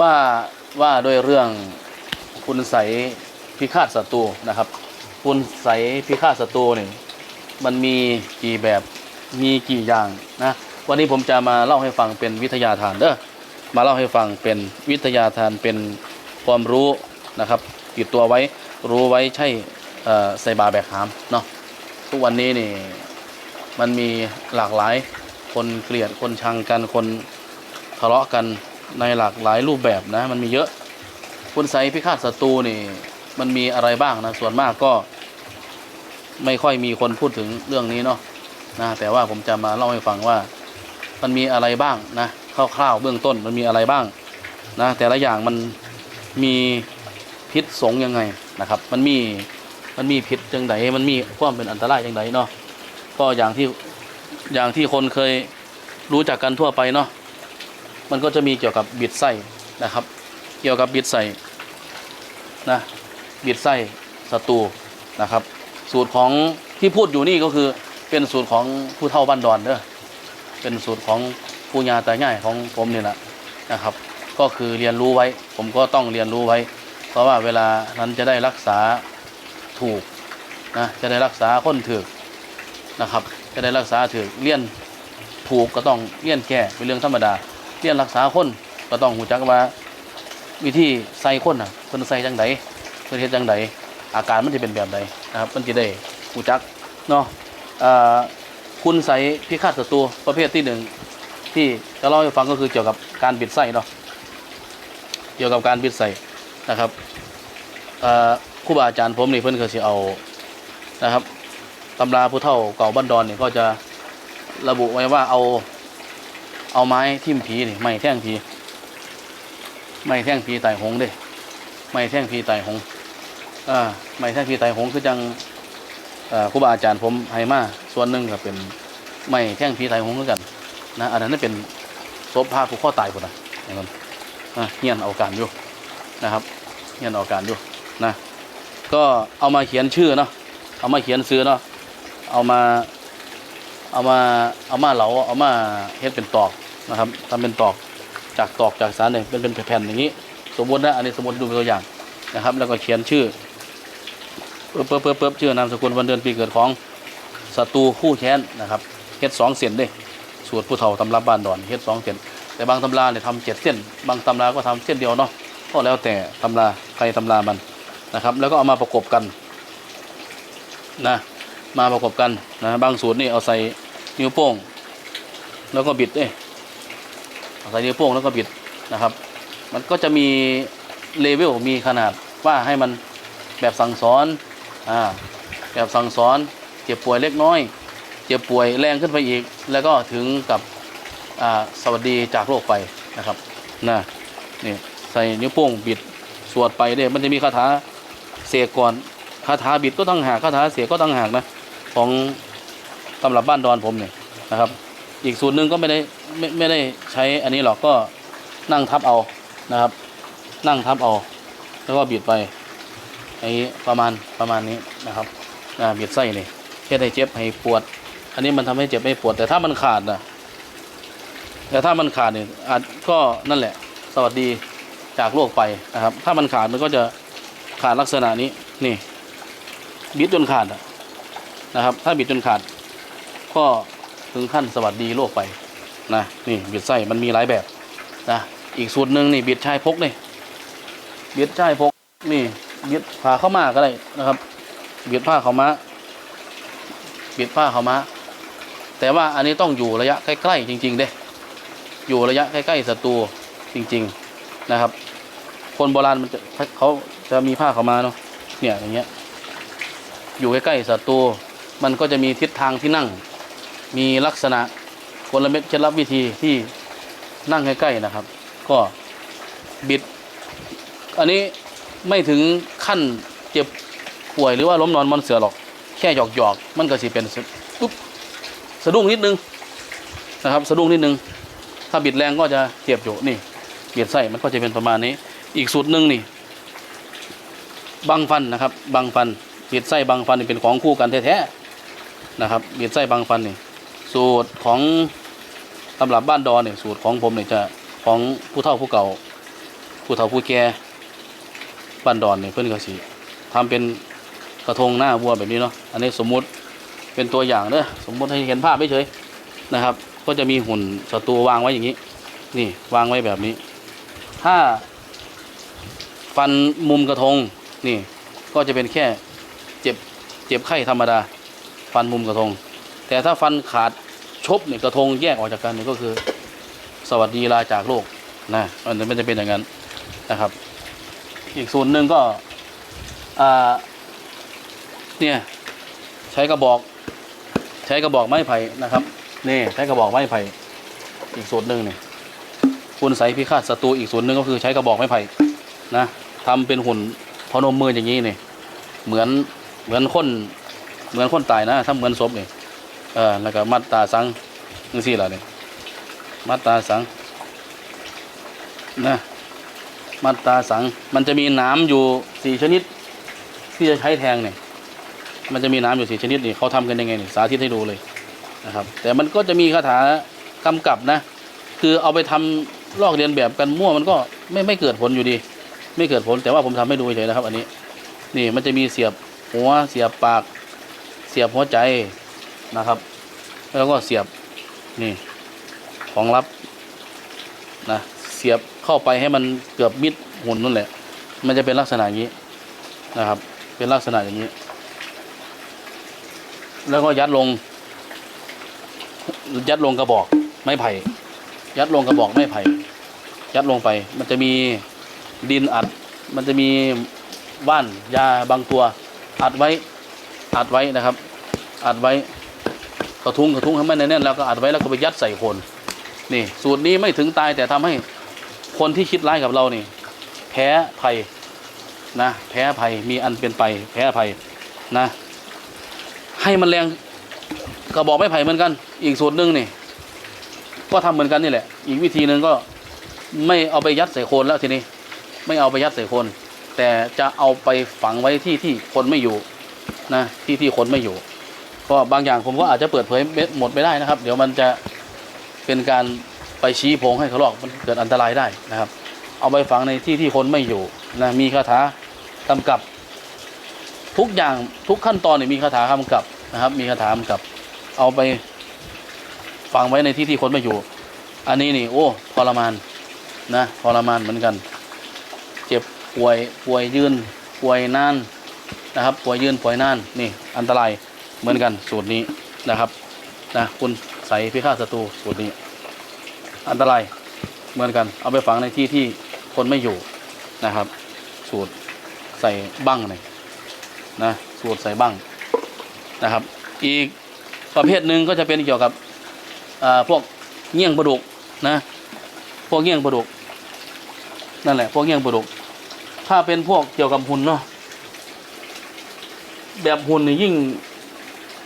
ว่าว่าด้วยเรื่องคุณใสพิฆาตศัตรูนะครับ คุณใสพิฆาตศัตรูเนี่ยมันมีกี่แบบมีกี่อย่างนะวันนี้ผมจะมาเล่าให้ฟังเป็นวิทยาทานเด้อมาเล่าให้ฟังเป็นวิทยาทานเป็นความรู้นะครับติดตัวไว้รู้ไว้ใช่ใส่บาแบกหามเนาะทุกวันนี้นี่มันมีหลากหลายคนเกลียดคนชังกันคนทะเลาะกัน ในหลากหลายรูปแบบนะมันมีเยอะคุณไสยพิฆาตศัตรูนี่มันมีอะไรบ้างนะส่วนมากก็ไม่ค่อยมีคนพูดถึงเรื่องนี้เนาะนะแต่ว่าผมจะมาเล่าให้ฟังว่ามันมีอะไรบ้างนะคร่าวๆเบื้องต้นมันมีอะไรบ้างนะแต่ละอย่างมันมีพิษสงยังไงนะครับ มันมีมันมีพิษจังไดมันมีความเป็นอันตรายจังไดเนาะก็อย่างที่อย่างที่คนเคยรู้จักกันทั่วไปเนาะ มันก็จะมีเกี่ยวกับบิดไส้นะครับ เกี่ยวกับบิดไส้นะบิดไส้ศัตรูนะครับ สูตรของที่พูดอยู่นี่ก็คือเป็นสูตรของผู้เฒ่าบ้านดอนเด้อเป็นสูตรของปู่ย่าตายายของผมนี่แหละนะครับ ก็คือเรียนรู้ไว้ ผมก็ต้องเรียนรู้ไว้ เพราะว่าเวลานั้นจะได้รักษาถูกนะจะได้รักษาคนถือนะครับ จะได้รักษาถือเลี่ยนถูกก็ต้องเลี่ยนแก่เป็นเรื่องธรรมดา เลี่ยนรักษาคนก็ต้องหูจักว่า วิธีใส่คนน่ะเพิ่นใส่จังไดเพิ่นเฮ็ดจังไดอาการมันจะเป็นแบบใดนะครับมันจะได้หูจักเนาะคุณใส่พิฆาตศัตรูประเภทที่หนึ่งที่จะเล่าให้ฟังก็คือเกี่ยวกับการบิดไส้เนาะเกี่ยวกับการบิดไส้นะครับครูบาอาจารย์ผมนี่เพิ่นก็สิเอานะครับตำราผู้เฒ่าเก่าบ้านดอนเนี่ยก็จะระบุไว้ว่าเอา เอาไม้ทิ่มผีนี่ไม้แท่งผีไม้แท่งผีไต่หงด้ไม้แท่งผีไต่หงอ่าไม้แท่งผีไต่หงคือจังครูบาอาจารย์ผมให้มาส่วนหนึ่งก็เป็นไม้แท่งผีไต่หงคือนกันนะอันนั้นเป็นศพพาผู้ข้อตายคนนะอย่างนั้นเฮียนเอาการอยู่นะครับเฮียนเอาการอยู่นะก็เอามาเขียนชื่อเนาะเอามาเขียนซื้อเนาะเอามาเอามาเอามาเหลาเอามาเฮ็ดเป็นตอก นะครับทำเป็นตอกจากตอกจากสารเนี่ยเป็นเป็นแผ่นๆอย่างนี้ สมมตินะอันนี้สมมติดูเป็นตัวอย่างนะครับ แล้วก็เขียนชื่อเปิ๊บเปิ๊บเปิ๊บเปิ๊บชื่อนามสกุลวันเดือนปีเกิดของศัตรูคู่แค้นนะครับเฮ็ดสองเส้นเด้สูตรผู้เฒ่าตำราบ้านดอนเฮ็ดสองเส้นแต่บางตำราเนี่ยทำเจ็ดเส้น บางตำราก็ทำเส้นเดียวเนาะก็แล้วแต่ตำราใครตำรามันนะครับ แล้วก็เอามาประกบกันนะมาประกบกันนะบางสูตรนี่เอาใส่นิ้วโป้ง แล้วก็บิดเอ้ ใส่นิ้วโป้งแล้วก็บิดนะครับ มันก็จะมีเลเวลมีขนาดว่าให้มันแบบสั่งสอนอ่าแบบสั่งสอนเจ็บป่วยเล็กน้อย เจ็บป่วยแรงขึ้นไปอีก แล้วก็ถึงกับอ่าสวัสดีจากโลกไปนะครับนะนี่ใส่นิ้วโป้งบิดสวดไปเนี่ยมันจะมีคาถาเสกก่อนคาถาบิดก็ต้องหากคาถาเสกก็ต้องหากนะของตำรับบ้านดอนผมเนี่ยนะครับ อีกสูตรหนึ่งก็ไม่ได้ไม่ไม่ได้ใช้อันนี้หรอกก็นั่งทับเอานะครับ นั่งทับเอา แล้วก็บีดไปไอ้ประมาณประมาณนี้นะครับอ่าบีดไส้นี่แค่ได้เจ็บให้ปวด อันนี้มันทำให้เจ็บไม่ปวด แต่ถ้ามันขาดนะแต่ถ้ามันขาดเนี่ยอาจก็นั่นแหละ สวัสดีจากโลกไปนะครับ ถ้ามันขาดมันก็จะขาดลักษณะนี้นี่บิดจนขาดนะครับ ถ้าบิดจนขาด ก็ ถึงขั้นสวัสดีโลกไปนะนี่บิดไส้มันมีหลายแบบนะอีกสูตรหนึ่งนี่บิดชายพกนี่บิดชายพกนี่บิดผ้าเข้ามาก็ได้นะครับบิดผ้าเขามาบิดผ้าเขามาแต่ว่าอันนี้ต้องอยู่ระยะใกล้ๆจริง ๆ เด้อยู่ระยะใกล้ๆศัตรูจริง ๆนะครับ คนโบราณมันจะเขาจะมีผ้าเขามาเนาะเนี่ยอย่างเงี้ยอยู่ใกล้ๆศัตรูมันก็จะมีทิศทางที่นั่ง มีลักษณะกลเม็ดเคล็ดลับวิธีที่นั่งใกล้ๆนะครับ ก็บิด อันนี้ไม่ถึงขั้นเจ็บป่วยหรือว่าล้มนอนมอนเสือหรอก แค่หยอกๆมันก็สิเป็นปุ๊บสะดุ้งนิดนึงนะครับ สะดุ้งนิดนึง ถ้าบิดแรงก็จะเจ็บอยู่นี่เบิดไส้มันก็จะเป็นประมาณนี้ อีกสูตรหนึ่งนี่บังฟันนะครับบังฟันเบียดไส้บางฟันนี่เป็นของคู่กันแท้ๆนะครับเบียดไส้บางฟันนี่ สูตรของตำรับบ้านดอนเนี่ยสูตรของผมเนี่ยจะของผู้เฒ่าผู้เก่า ผู้เฒ่าผู้แก่บ้านดอนเนี่ยเพื่อนก็สิทำเป็นกระทงหน้าวัวแบบนี้เนาะอันนี้สมมุติเป็นตัวอย่างเด้อสมมุติให้เห็นภาพไม่เฉยนะครับ ก็จะมีหุ่นศัตรูวางไว้อย่างนี้ นี่วางไว้แบบนี้ ถ้าฟันมุมกระทงนี่ก็จะเป็นแค่เจ็บเจ็บไข้ธรรมดา ฟันมุมกระทง แต่ถ้าฟันขาดชบเนี่ยกระทงแยกออกจากกันเนี่ยก็คือ สวัสดีลาจากโลกนะมันไมันจะเป็นอย่างนั้นนะครับ อีกส่วนหนึ่งก็อ่าเนี่ยใช้กระบอก ใช้กระบอกไม้ไผ่นะครับนี่ใช้กระบอกไม้ไผ่อีกส่วนหนึ่งเนี่ยคุณใสพิฆาตศัตรูอีกส่วนหนึ่งก็คือใช้กระบอกไม้ไผ่นะทำเป็นหุ่นพนมมืออย่างนี้เนี่ยเหมือนเหมือนคนเหมือนคนตายนะถ้าเหมือนศพเนี่ย เออแล้วก็มัดตาสังนี่สิล่ะเนี่ยมัตตาสังนะมัตตาสัง มันจะมีน้ำอยู่สี่ชนิด ที่จะใช้แทงเนี่ย มันจะมีน้ำอยู่สี่ชนิดนี่เขาทำกันยังไงนี่สาธิตให้ดูเลยนะครับ แต่มันก็จะมีคาถากำกับนะ คือเอาไปทำลอกเรียนแบบกันมั่วมันก็ไม่ไม่เกิดผลอยู่ดี ไม่เกิดผลแต่ว่าผมทำให้ดูเฉยนะครับ อันนี้ นี่มันจะมีเสียบหัวเสียบปาก เสียบหัวใจ นะครับ แล้วก็เสียบนี่ของลับนะเสียบเข้าไปให้มันเกือบมิดหุ่นนั่นแหละ มันจะเป็นลักษณะอย่างนี้นะครับ เป็นลักษณะอย่างนี้ แล้วก็ยัดลง ยัดลงกระบอกไม้ไผ่ ยัดลงกระบอกไม้ไผ่ ยัดลงไป มันจะมีดินอัด มันจะมีว่านยาบางตัว อัดไว้ อัดไว้นะครับ อัดไว้ กระทุ้งกระทุ้งให้มันแน่นๆแล้วก็อัดไว้แล้วก็ไปยัดใส่คน นี่ สูตรนี้ไม่ถึงตายแต่ทำให้คนที่คิดร้ายกับเรานี่ แพ้ภัยนะ แพ้ภัยมีอันเป็นไป แพ้ภัยนะ ให้มันแรงกระบอกไม้ไผ่เหมือนกัน อีกสูตรหนึ่งนี่ ก็ทำเหมือนกันนี่แหละ อีกวิธีหนึ่งก็ไม่เอาไปยัดใส่โคนแล้วทีนี้ ไม่เอาไปยัดใส่โคน แต่จะเอาไปฝังไว้ที่ที่คนไม่อยู่นะที่ที่คนไม่อยู่ ก็บางอย่างผมก็อาจจะเปิดเผยหมดไม่ได้นะครับ เดี๋ยวมันจะเป็นการไปชี้พงให้เขาหลอกมันเกิดอันตรายได้นะครับ เอาไปฝังในที่ที่คนไม่อยู่นะมีคาถากำกับ ทุกอย่างทุกขั้นตอนเนี่ยมีคาถากำกับนะครับ มีคาถากำกับ เอาไปฝังไว้ในที่ที่คนไม่อยู่ อันนี้นี่โอ้ทรมานนะทรมานเหมือนกัน เจ็บป่วยป่วยยืนป่วยนานนะครับป่วยยืนป่วยนานนี่อันตราย เหมือนกันสูตรนี้นะครับนะคุณใส่พิฆาตศัตรูสูตรนี้ อันตรายเหมือนกัน เอาไปฝังในที่ที่คนไม่อยู่นะครับ สูตรใส่บั้งหน่อยนะสูตรใส่บั้งนะครับ อีกประเภทหนึ่งก็จะเป็นเกี่ยวกับอ่าพวกเงี้ยงปลาดุกนะพวกเงี้ยงปลาดุกนั่นแหละพวกเงี้ยงปลาดุกถ้าเป็นพวกเกี่ยวกับหุ่นเนาะแบบหุ่นนี่ยิ่ง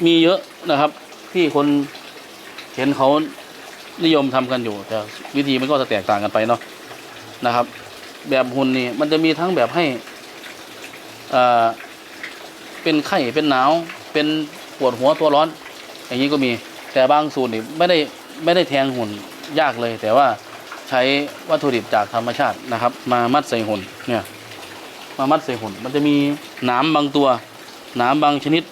มีเยอะนะครับ ที่คนเห็นเขานิยมทำกันอยู่ แต่วิธีมันก็จะแตกต่างกันไปเนาะนะครับ แบบหุ่นนี่มันจะมีทั้งแบบให้อ่าเป็นไข้เป็นหนาว เป็นปวดหัวตัวร้อน อย่างนี้ก็มี แต่บางสูตรนี่ไม่ได้ไม่ได้แทงหุ่นยากเลย แต่ว่าใช้วัตถุดิบจากธรรมชาตินะครับ มามัดใส่หุ่นเนี่ยมามัดใส่หุ่น มันจะมีหนามบางตัวหนามบางชนิด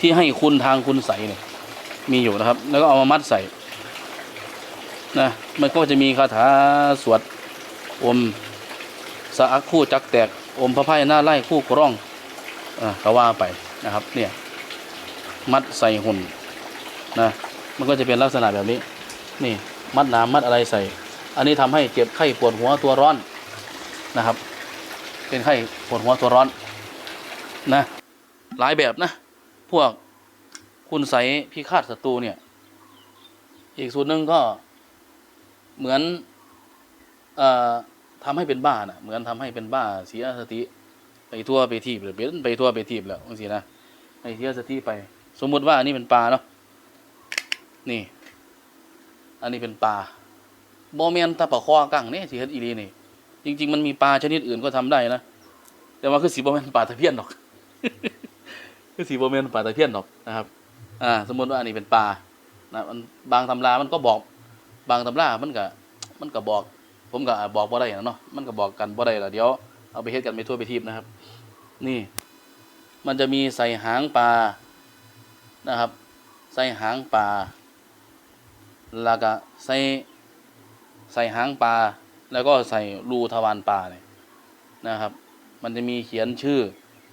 ที่ให้คุณทางคุณใสเนี่ยมีอยู่นะครับ แล้วก็เอามามัดใส่นะมันก็จะมีคาถาสวดอมสะอักคู่จักแตกอมพระไพ่หน้าไล่คู่กร้องอ่าก็ว่าไปนะครับ เนี่ย มัดใส่หุ่นนะมันก็จะเป็นลักษณะแบบนี้ นี่ มัดน้ำมัดอะไรใส่ อันนี้ทำให้เจ็บไข้ปวดหัวตัวร้อนนะครับ เป็นไข้ปวดหัวตัวร้อนนะหลายแบบนะ พวกคุณใสพิฆาตศัตรูเนี่ย อีกส่วนหนึ่งก็เหมือนอ่อทำให้เป็นบ้านะเหมือนทำให้เป็นบ้าเสียสติ ไปทั่วไปทีบหรือเป็นไปทั่วไปทีบแล้วบางทีนะให้เสียสติไป สมมุติว่าอันนี้เป็นปลาเนาะนี่ อันนี้เป็นปลาโมเมนตะปะคอกังเนี่ยสิเฮ็ดอีรีนี่ จริง ๆ มันมีปลาชนิดอื่นก็ทำได้นะ แต่ว่าคือสีโมเมนปลาตะเพียนหรอก คือสีโมเมนปลาตะเพียนหรอกนะครับ อ่า สมมติว่าอันนี้เป็นปลานะมันบางตำรามันก็บอกบางตำรามันก็มันก็บอกผผมก็บอกบ่ได้นะเนาะมันก็บอกกันบ่ได้ละเดี๋ยวเอาไปเฮ็ดกันไปทั่วไปทีบนะครับ นี่ มันจะมีใส่หางปลานะครับ ใส่หางปลาแล้วก็ใส่ใส่หางปลาแล้วก็ใส่รูทวารปลาเนี่ยนะครับ มันจะมีเขียนชื่อ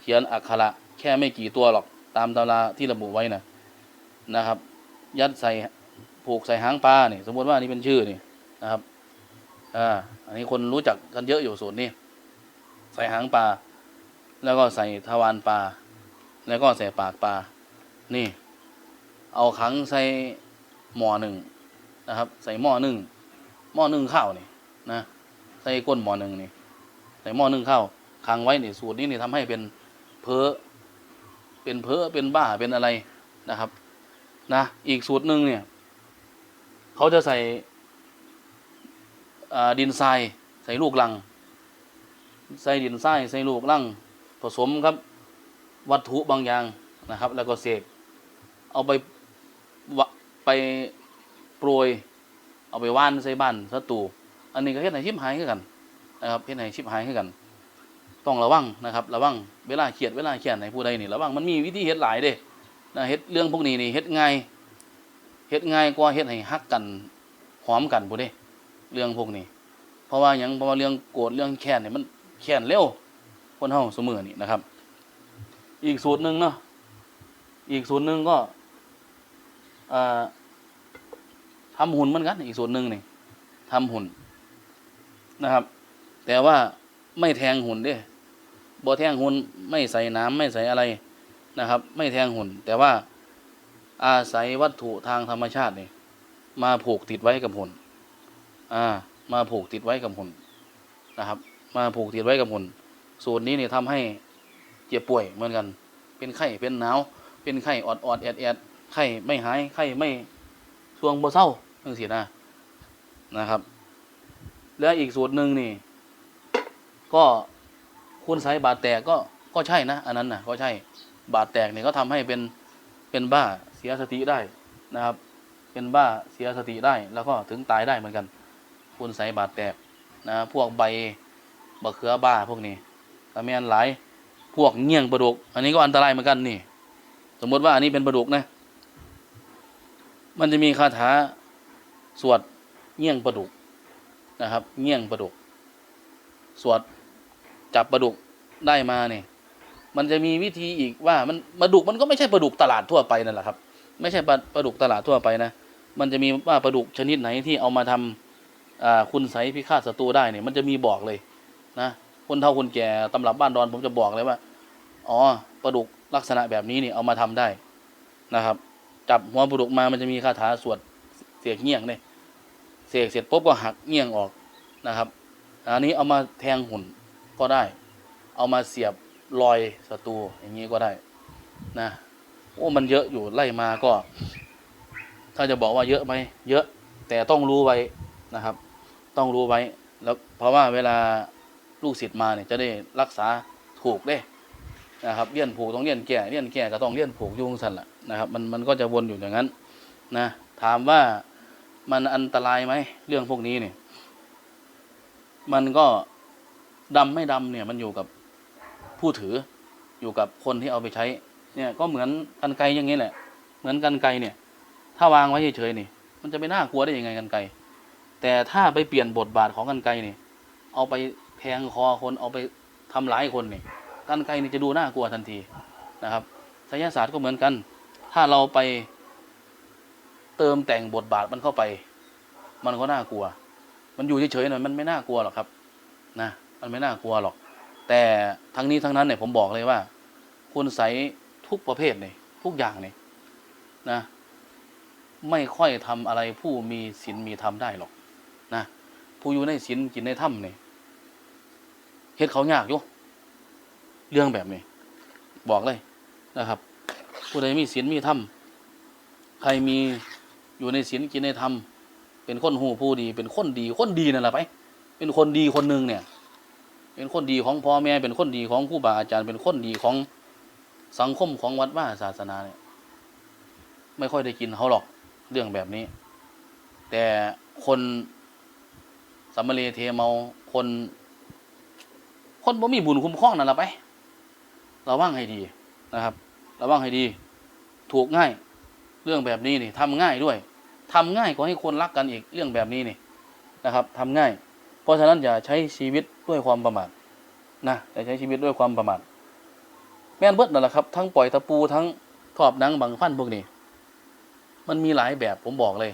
เขียนอักขระ แค่ไม่กี่ตัวหรอกตามตำราที่ระบุไว้นะนะครับ ยัดใส่ผูกใส่หางปลาเนี่ยสมมติว่านี่เป็นชื่อนี่นะครับอ่าอันนี้คนรู้จักกันเยอะอยู่ส่วนนี้ใส่หางปลาแล้วก็ใส่ทวารปลาแล้วก็ใส่ปากปลานี่ เอาขังใส่หม้อหนึ่งนะครับ ใส่หม้อหนึ่งหม้อหนึ่งข้าวนี่นะใส่ก้นหม้อหนึ่งนี่ใส่หม้อหนึ่งข้าวขังไว้นี่สูตรนี้นี่ทำให้เป็นเพอ เป็นเพ้อเป็นบ้าเป็นอะไรนะครับนะอีกสูตรหนึ่งเนี่ยเขาจะใส่ดินทรายใส่ลูกลัง ใส่ดินทรายใส่ลูกลังผสมครับวัตถุบางอย่างนะครับ แล้วก็เสกเอาไปวะไปโปรย เอาไปว่านใส่บ้านศัตรูอันนี้ก็เฮ็ดให้ชิบหายคือกันนะครับเฮ็ดให้ชิบหายคือกัน ต้องระวังนะครับระวังเวลาเครียดเวลาเครียดในผู้ใดนี่ระวังมันมีวิธีเฮ็ดหลายเด้นะเฮ็ดเรื่องพวกนี้นี่เฮ็ดง่ายเฮ็ดง่ายกว่าเฮ็ดให้ฮักกันหอมกันบ่เด้เรื่องพวกนี้ เพราะว่าหยังเพราะว่าเรื่องโกรธเรื่องแค้นนี่มันแค้นเร็วคนเฮาเสมอนี่นะครับ อีกสูตรหนึ่งเนาะอีกสูตรหนึ่งก็อ่าทำหุ่นเหมือนกัน อีกสูตรหนึ่งนี่ทำหุ่นนะครับ แต่ว่าไม่แทงหุ่นเด้ บ่แทงหุ่นไม่ใส่น้ำไม่ใส่อะไรนะครับ ไม่แทงหุ่น แต่ว่าอาศัยวัตถุทางธรรมชาตินี่มาผูกติดไว้กับหุ่นอ่ามาผูกติดไว้กับหุ่นนะครับ มาผูกติดไว้กับหุ่นสูตรนี้เนี่ยทำให้เจ็บป่วยเหมือนกัน เป็นไข้เป็นหนาวเป็นไข้ออดออดแอดแอดไข้ไม่หายไข้ไม่ช่วงบ่เศร้าจังซี่นะนะครับ แล้วอีกสูตรหนึ่งนี่ ก็ คุณสายบาดแตกก็ก็ใช่นะ อันนั้นนะก็ใช่บาดแตกเนี่ยก็ทำให้เป็นเป็นบ้าเสียสติได้นะครับ เป็นบ้าเสียสติได้แล้วก็ถึงตายได้เหมือนกัน คุณใส่บาดแตกนะพวกใบบะเขือบ้าพวกนี้ตะแมนหลายพวกเงี้ยงปลาดุก อันนี้ก็อันตรายเหมือนกันนี่ สมมติว่าอันนี้เป็นปลาดุกนะ มันจะมีคาถาสวดเงี้ยงปลาดุกนะครับ เงี้ยงปลาดุก สวด จับปลาดุกได้มาเนี่ยมันจะมีวิธีอีกว่ามันปลาดุกมันก็ไม่ใช่ปลาดุกตลาดทั่วไปนั่นแหละครับ ไม่ใช่ปลาดุกตลาดทั่วไปนะ มันจะมีว่าปลาดุกชนิดไหนที่เอามาทำอ่าคุณไสพิฆาตศัตรูได้เนี่ยมันจะมีบอกเลยนะคนเฒ่าคนแก่ตำรับบ้านดอนผมจะบอกเลยว่า อ๋อปลาดุกลักษณะแบบนี้เนี่ยเอามาทำได้นะครับ จับหัวปลาดุกมามันจะมีคาถาสวดเสียกเงี้ยงเนี่ยเสียกเสร็จปุ๊บก็หักเงี้ยงออกนะครับ อันนี้เอามาแทงหุ่น ก็ได้ เอามาเสียบรอยศัตรูอย่างนี้ก็ได้นะโอ้มันเยอะอยู่ไล่มาก็ ถ้าจะบอกว่าเยอะไหมเยอะแต่ต้องรู้ไว้นะครับ ต้องรู้ไว้แล้วเพราะว่าเวลาลูกศิษย์มาเนี่ยจะได้รักษาถูกเด้นะครับเลี่ยนผูกต้องเลี่ยนแก่เลี่ยนแก่ก็ต้องเลี่ยนผูกอยุ่จั่งสันแหละนะครับ มันมันก็จะวนอยู่อย่างนั้นนะถามว่ามันอันตรายไหมเรื่องพวกนี้เนี่ยมันก็ ดำไม่ดำเนี่ยมันอยู่กับผู้ถืออยู่กับคนที่เอาไปใช้ เนี่ยก็เหมือนกันไกอย่างนี้แหละ เหมือนกันไกเนี่ย ถ้าวางไว้เฉยๆนี่ มันจะไม่น่ากลัวได้ยังไงกันไกแต่ถ้าไปเปลี่ยนบทบาทของกันไกรนี่ เอาไปแทงคอคนเอาไปทำร้ายคนนี่กันไกนี่จะดูน่ากลัวทันทีนะครับไสยศาสตร์ก็เหมือนกัน ถ้าเราไปเติมแต่งบทบาทมันเข้าไป มันก็น่ากลัว มันอยู่เฉยๆหน่อยมันไม่น่ากลัวหรอกครับ นะ มันไม่น่ากลัวหรอก แต่ทั้งนี้ทั้งนั้นเนี่ยผมบอกเลยว่า คุณใสทุกประเภทเนี่ยทุกอย่างเนี่ยนะ ไม่ค่อยทำอะไรผู้มีศีลมีธรรมได้หรอกนะผู้อยู่ในศีลกินในถ้ำเนี่ยเฮ็ดเขายากอยู่เรื่องแบบนี้ บอกเลยนะครับ ผู้ใดมีศีลมีธรรมใครมีอยู่ในศีลกินในธรรมเป็นคนหูผู้ดี เป็นคนดีคนดีนั่นแหละไป เป็นคนดีคนหนึ่งเนี่ย เป็นคนดีของพ่อแม่เป็นคนดีของครูบาอาจารย์ เป็นคนดีของสังคมของวัดว่าศาสนาเนี่ย ไม่ค่อยได้กินเขาหรอกเรื่องแบบนี้ แต่คนสัมมาเลเทเมาคน คนบ่มีบุญคุ้มครองนั่นละไประวังให้ดีนะครับระวังให้ดี ถูกง่าย เรื่องแบบนี้นี่ทำง่ายด้วยทำง่ายกว่าให้คนรักกันอีกเรื่องแบบนี้นี่นะครับทำง่าย เพราะฉะนั้นอย่าใช้ชีวิตด้วยความประมาทนะอย่าใช้ชีวิตด้วยความประมาทแม่นเบิดนั่นแหละครับ ทั้งปล่อยตะปูทั้งทอบนังบังฟันพวกนี้ มันมีหลายแบบผมบอกเลย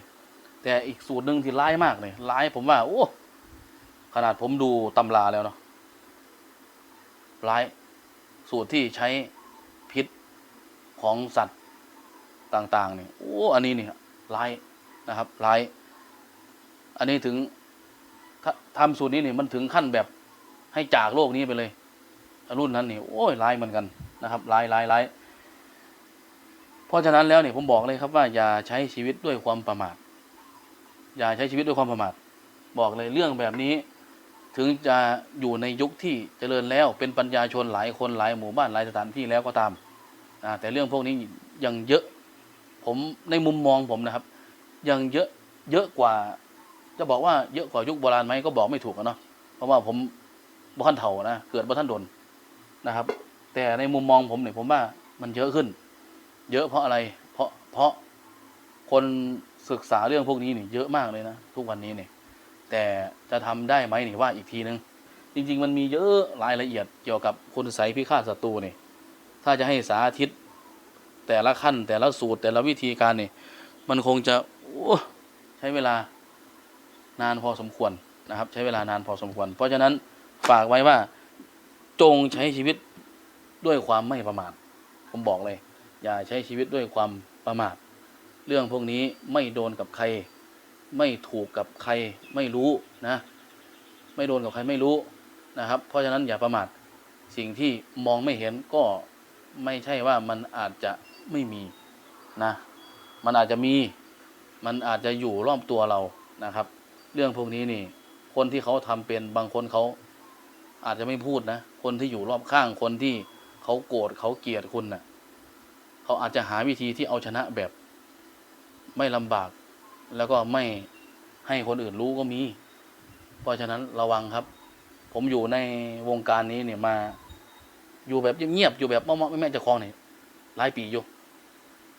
แต่อีกสูตรหนึ่งที่ร้ายมากเลยร้ายผมว่าโอ้ขนาดผมดูตำราแล้วเนาะร้ายสูตรที่ใช้พิษของสัตว์ต่าง ๆ เนี่ยโอ้อันนี้เนี่ยร้ายนะครับร้าย อันนี้ถึง ถ้าทำสูตรนี้เนี่ยมันถึงขั้นแบบให้จากโลกนี้ไปเลย รุ่นนั้นนี่โอ้ยร้ายเหมือนกันนะครับร้ายร้ายร้ายเพราะฉะนั้นแล้วเนี่ยผมบอกเลยครับว่าอย่าใช้ชีวิตด้วยความประมาท อย่าใช้ชีวิตด้วยความประมาท บอกเลยเรื่องแบบนี้ ถึงจะอยู่ในยุคที่เจริญแล้วเป็นปัญญาชนหลายคนหลายหมู่บ้านหลายสถานที่แล้วก็ตามแต่เรื่องพวกนี้ยังเยอะ ผมในมุมมองผมนะครับ ยังเยอะเยอะกว่า จะบอกว่าเยอะกว่ายุคโบราณไหมก็บอกไม่ถูกอะเนาะเพราะว่าผมบ่ทันเฒ่านะเกิดบ่ทันโดนนะครับ แต่ในมุมมองผมเนี่ยผมว่ามันเยอะขึ้น เยอะเพราะอะไร เพราะเพราะคนศึกษาเรื่องพวกนี้นี่เยอะมากเลยนะทุกวันนี้เนี่ยแต่จะทำได้ไหมนี่ว่าอีกทีนึง จริง ๆ มันมีเยอะรายละเอียดเกี่ยวกับคุณไสยพิฆาตศัตรูนี่ถ้าจะให้สาธิต แต่ละขั้นแต่ละสูตรแต่ละวิธีการนี่มันคงจะใช้เวลา นานพอสมควรนะครับ ใช้เวลานานพอสมควร เพราะฉะนั้นฝากไว้ว่าจงใช้ชีวิตด้วยความไม่ประมาทผมบอกเลย อย่าใช้ชีวิตด้วยความประมาทเรื่องพวกนี้ไม่โดนกับใคร ไม่ถูกกับใครไม่รู้นะ ไม่โดนกับใครไม่รู้นะครับ เพราะฉะนั้นอย่าประมาทสิ่งที่มองไม่เห็นก็ไม่ใช่ว่ามันอาจจะไม่มีนะ มันอาจจะมี มันอาจจะอยู่รอบตัวเรานะครับ เรื่องพวกนี้นี่ คนที่เขาทำเป็นบางคนเขาอาจจะไม่พูดนะ คนที่อยู่รอบข้างคนที่เขาโกรธเขาเกลียดคุณนะ่ะเขาอาจจะหาวิธีที่เอาชนะแบบ ไม่ลำบาก แล้วก็ไม่ให้คนอื่นรู้ก็มี เพราะฉะนั้นระวังครับ ผมอยู่ในวงการนี้เนี่ยมา อยู่แบบเงียบๆอยู่แบบม่อมๆแม่จะคลองเนี่ยหลายปีอยู่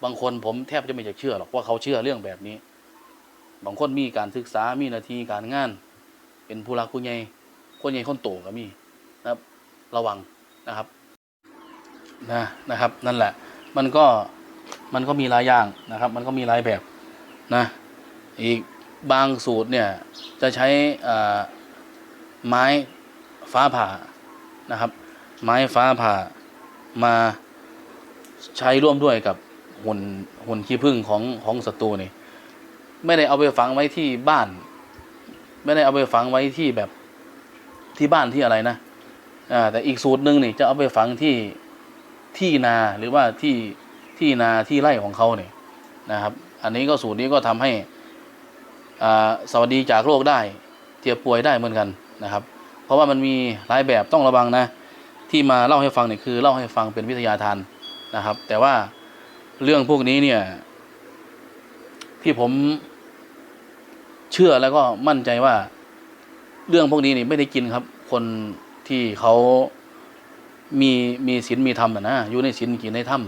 บางคนผมแทบจะไม่อยากเชื่อหรอกว่าเขาเชื่อเรื่องแบบนี้ บางคนมีการศึกษามีหนาทีการงาน เป็นผู้รักผู้ใหญ่คนใหญ่คนโตก็มีนะครับ ระวังนะครับนะนะครับ นั่นแหละ มันก็มันก็มีหลายอย่างนะครับ มันก็มีหลายแบบนะอีกบางสูตรเนี่ยจะใช้อ่าไม้ฟ้าผ่านะครับ ไม้ฟ้าผ่ามาใช้ร่วมด้วยกับหุ่นหุ่นขี้ผึ้งของของศัตรูนี่ ไม่ได้เอาไปฝังไว้ที่บ้าน ไม่ได้เอาไปฝังไว้ที่แบบที่บ้านที่อะไรนะอ่าแต่อีกสูตรหนึ่งนี่จะเอาไปฝังที่ที่นาหรือว่าที่ที่นาที่ไร่ของเขาเนี่ยนะครับ อันนี้ก็สูตรนี้ก็ทำให้อ่าสวัสดีจากโรคได้เจ็บป่วยได้เหมือนกันนะครับ เพราะว่ามันมีหลายแบบต้องระวังนะ ที่มาเล่าให้ฟังเนี่ยคือเล่าให้ฟังเป็นวิทยาทานนะครับ แต่ว่าเรื่องพวกนี้เนี่ยที่ผม เชื่อแล้วก็มั่นใจว่า เรื่องพวกนี้นี่ไม่ได้กินครับ คนที่เขามีมีศีลมีธรรมนะอยู่ในศีลกินในธรรม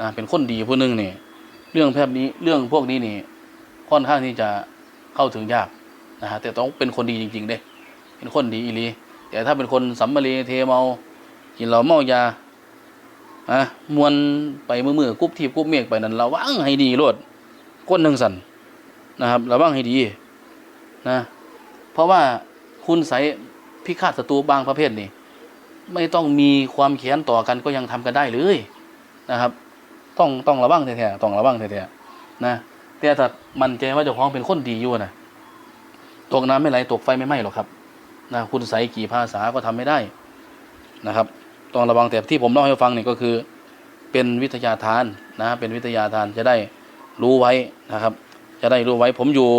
นะเป็นคนดีผู้หนึงนี่เรื่องแบบนี้เรื่องพวกนี้นี่ค่อนข้างที่จะเข้าถึงยากนะฮะแต่ต้องเป็นคนดีจริง ๆ เด้ เป็นคนดีอีลีแต่ถ้าเป็นคนสัมมาเลเทเมากินเหล้าเมายาอะมวนไปมือมือกุ๊บทีบกุ๊บเมฆไปนั่นระวังให้ดีโลดก้นหนึ่งสันนะครับระวังให้ดี นะ เพราะว่าคุณใสยพิฆาตศัตรูบางประเภทนี่ไม่ต้องมีความแค้นต่อกันก็ยังทำกันได้เลยนะครับ ต้องต้องระวังแท้ๆต้องระวังแท้ๆนะแต่ถ้ามันใจว่าเจ้าของเป็นคนดีอยู่นะตกน้ำไม่ไหลตกไฟไม่ไหม้หรอกครับนะคุณใสยกี่ภาษาก็ทำไม่ได้นะครับ ต้องระวังแต่ที่ผมเล่าให้ฟังนี่ก็คือ เป็นวิทยาทานนะเป็นวิทยาทานจะได้รู้ไว้นะครับ จะได้รู้ไว้ผมอยู่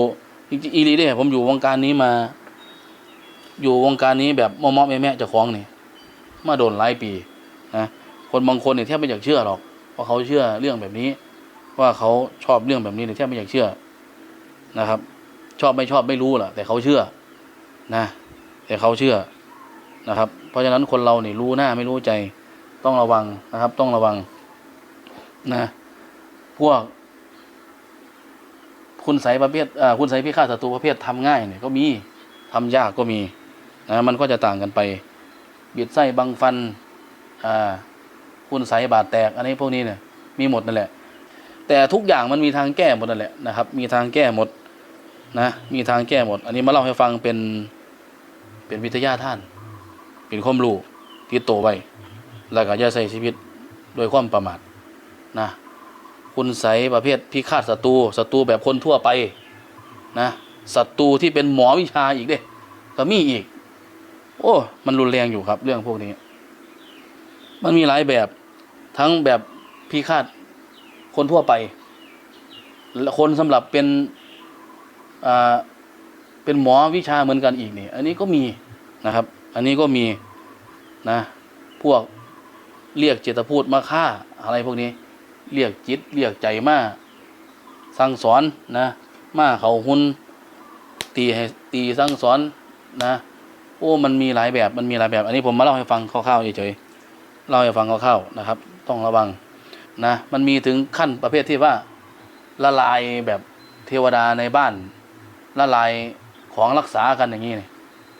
จริงอีลีเด้ผมอยู่วงการนี้มา อยู่วงการนี้แบบมอมอแม่แม่ๆเจ้าของนี่มาโดนหลายปีนะคนบางคนเนี่ยแทบไม่อยากเชื่อหรอกว่าเขาเชื่อเรื่องแบบนี้ ว่าเขาชอบเรื่องแบบนี้เนี่ยแทบไม่อยากเชื่อนะครับ ชอบไม่ชอบไม่รู้แหละแต่เขาเชื่อนะ แต่เขาเชื่อนะครับ เพราะฉะนั้นคนเราเนี่ยรู้หน้าไม่รู้ใจต้องระวังนะครับ ต้องระวังนะ พวก คุณใสยประเภทคุณใสยพิฆาตศัตรูประเภททำง่ายเนี่ยก็มีทำยากก็มีนะมันก็จะต่างกันไปบิดไส้บังฟันคุณใสยบาดแตก อันนี้พวกนี้เนี่ยมีหมดนั่นแหละ แต่ทุกอย่างมันมีทางแก้หมดนั่นแหละนะครับ มีทางแก้หมดนะมีทางแก้หมด อันนี้มาเล่าให้ฟังเป็นเป็นวิทยาท่าน เป็นความรู้ที่โตไว้แล้วก็อย่าใช้ชีวิตโดยความประมาทนะ คุณใสประเภทพิฆาตศัตรูศัตรูแบบคนทั่วไปนะศัตรูที่เป็นหมอวิชาอีกเด้ก็มีอีก โอ้ มันรุนแรงอยู่ครับ เรื่องพวกนี้ มันมีหลายแบบทั้งแบบพิฆาตคนทั่วไป คนสำหรับเป็นอ่าเป็นหมอวิชาเหมือนกันอีกนี่ อันนี้ก็มีนะครับ อันนี้ก็มีนะ พวกเรียกเจตพูดมาฆ่าอะไรพวกนี้ เรียกจิตเรียกใจมาสั่งสอนนะมาเขาหุนตีให้ตีสั่งสอนนะ โอ้มันมีหลายแบบมันมีหลายแบบ อันนี้ผมมาเล่าให้ฟังคร่าวๆเฉยๆเล่าให้ฟังคร่าวๆนะครับ ต้องระวังนะมันมีถึงขั้นประเภทที่ว่าละลายแบบเทวดาในบ้านละลายของรักษากันอย่างนี้นี่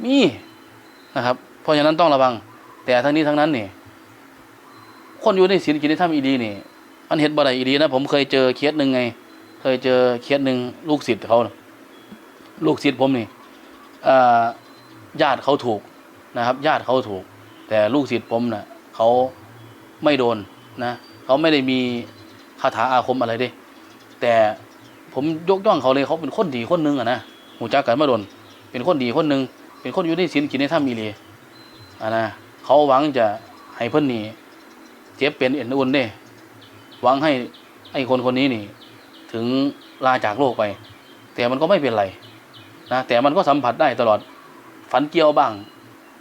มีนะครับ เพราะฉะนั้นต้องระวัง แต่ทั้งนี้ทั้งนั้นนี่คนอยู่ในศีลกินในธรรมอีดีนี่ มันเห็นบ่ได้อีดีนะผมเคยเจอเคสหนึ่งไง เคยเจอเคสหนึ่งลูกศิษย์เขาลูกศิษย์ผมนี่ญาติเขาถูกนะครับ ญาติเขาถูก แต่ลูกศิษย์ผมน่ะเขาไม่โดนนะเขาไม่ได้มีคาถาอาคมอะไรด้แต่ผมยกย่องเขาเลยเขาเป็นคนดีคนหนึงอะนะหูจักกันมาโดน เป็นคนดีคนหนึงเป็นคนอยู่ในศีลกินในธรรมอีหลีอะนะเขาหวังจะให้เพิ่อนนี่เจ็บเป็นเอ็นอุ่นเด้ หวังให้ไอ้คนคนนี้นี่ ถึงลาจากโลกไป แต่มันก็ไม่เป็นไรนะแต่มันก็สัมผัสได้ตลอดฝันเกี่ยวบ้าง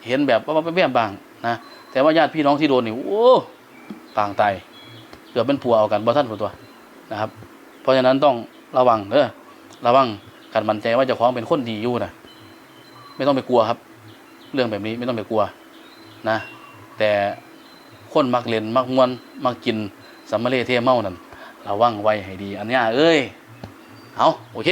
เห็นแบบว่าแวบบ้างนะแต่ว่าญาติพี่น้องที่โดนนี่โอ้ปางตายเกือบเป็นผัวเอากันบ่ท่านผู้ตัวนะครับ เพราะฉะนั้นต้องระวังเด้อระวังการมั่นใจว่าจะคล้องเป็นคนดีอยู่นะไม่ต้องไปกลัวครับ เรื่องแบบนี้ไม่ต้องไปกลัวนะ แต่คนมักเล่นมักมวนมักกิน สัมมาเลเทเมานั่นระวังไว้ให้ดี อันนี้เอ้ย เอาโอเค